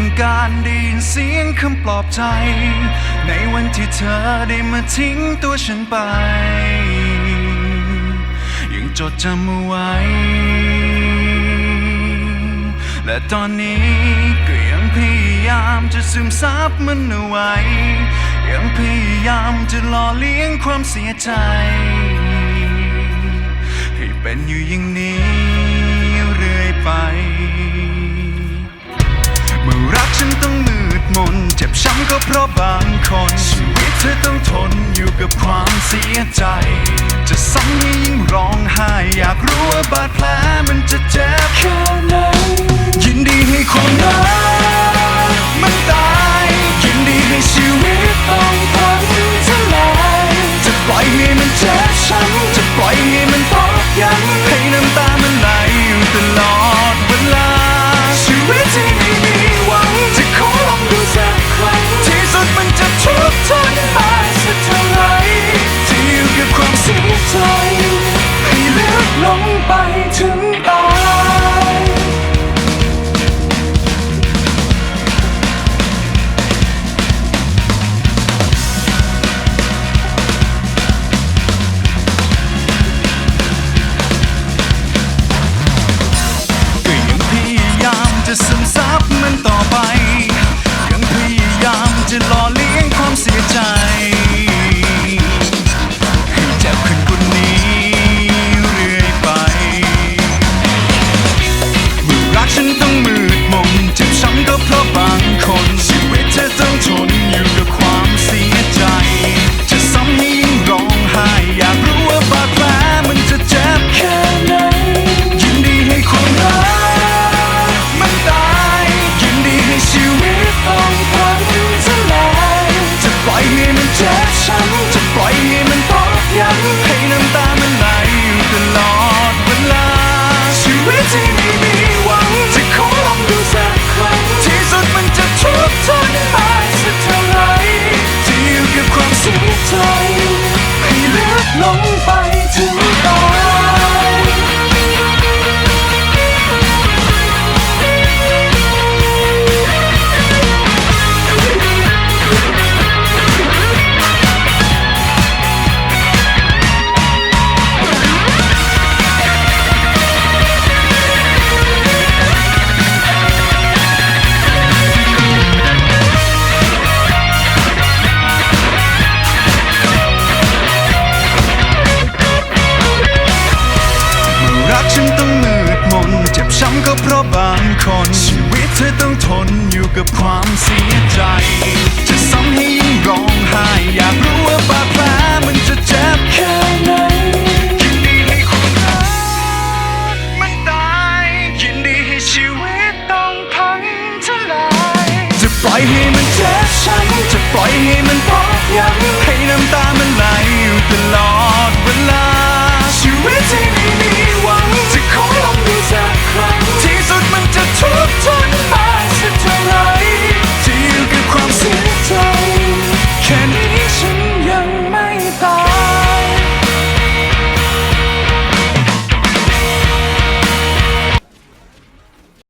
ต้องการได้ยินเสียงคำปลอบใจ ในวันที่เธอได้มาทิ้งตัวฉันไป ยังจดจำเอาไว้ และตอนนี้ก็ยังพยายามจะซึมซับมันเอาไว้ ยังพยายามจะหล่อเลี้ยงความเสียใจ ให้เป็นอยู่อย่างนี้างคน ชีวิตเธอต้องทนอยู่กับความเสียใจ จะซ้ำยิ่งร้องไห้อยากรู้ว่าบาดแผล ใจให้ลึกลงไป ก็เพราะบางคน ชีวิตเธอต้องทนอยู่กับความเสียใจ จะซ้ำให้ยิ่งร้องไห้ อยากรู้ว่าบาดแผลมันจะเจ็บแค่ไหนยินดีให้คนรักมันตายยินดีให้ชีวิตต้องพังทลายจะปล่อยให้มันเจ็บช้ำจะปล่อยให้มันพอกย้ำให้น้ำตามันไหลอยู่ตลอด